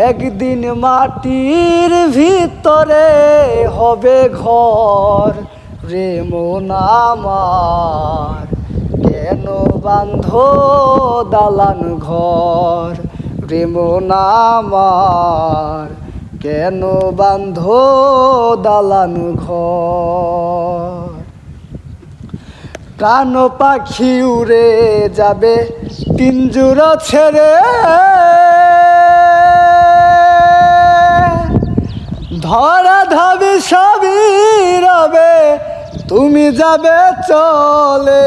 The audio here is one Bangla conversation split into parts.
একদিন মাটির ভিতরে হবে ঘর রে মোনামার কেন বান্ধ দালান ঘর রে মোনামার কেন বান্ধ দালান ঘর? প্রাণ পাখি উড়ে যাবে পিঞ্জুর ছেড়ে ধরা ধাবি সবই রবে, তুমি যাবে চলে।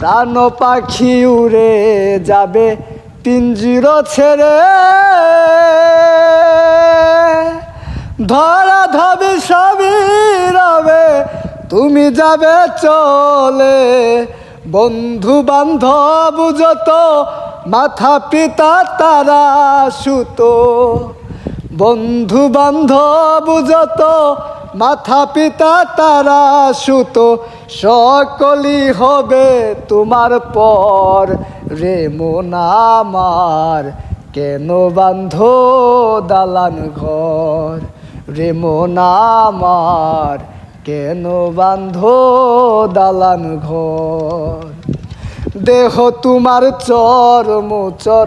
প্রাণ পাখি উড়ে যাবে, পিঞ্জির ছেড়ে। ধরা ধবে সবই রবে, তুমি যাবে চলে। বন্ধু বান্ধব যত মাথা পিতা তারা সুতো। বন্ধু বান্ধব যত মাথা পিতা তারা সুত, সকলই হবে তোমার পর। রে মোনামার কেন বান্ধ দালান ঘর? রে মোনামার কেন বান্ধ দালান ঘর? দেহ তোমার চর মোচর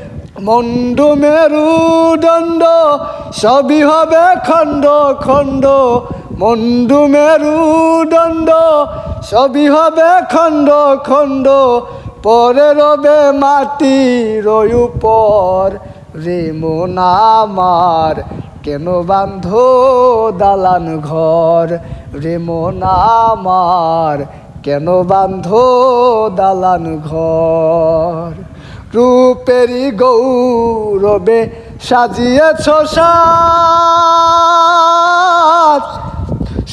মন্ডু মেরুদণ্ড সবই হবে খণ্ড খণ্ড। মন্ডু মেরুদণ্ড সবই হবে খণ্ড খণ্ড। পরে রবে মাটি উপর। রে মোনামার কেন বান্ধ দালান ঘর? রে মোনামার কেন বান্ধ দালান ঘর? রূপেরি গৌরবে সাজিয়েছ সাজ।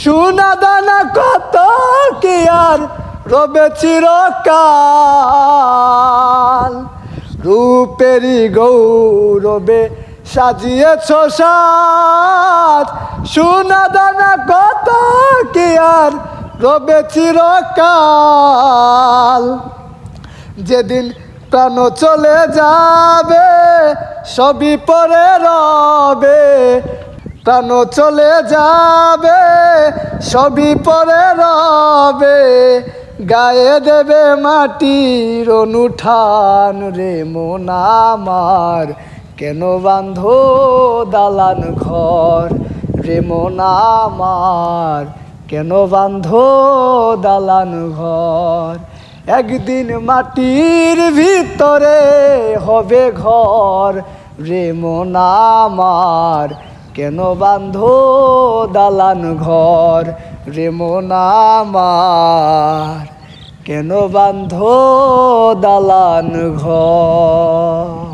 সোনা দানা কত কি আর রবে চিরকাল। রূপেরি গৌরবে সাজিয়েছ সাজ। সোনা দানা কত কি আর রবে চিরকাল। যেদিন প্রাণ চলে যাবে, সবই পরে রবে। প্রাণ চলে যাবে, সবই পরে রবে। গায়ে দেবে মাটির অনুঠান রে মোনামার কেন বান্ধ দালান ঘর রে মোনামার কেন বান্ধ দালান ঘর? একদিন মাটির ভিতরে হবে ঘর, রে মোনামার কেন বান্ধ দালান ঘর? রে মোনামার কেন বান্ধ দালান ঘর?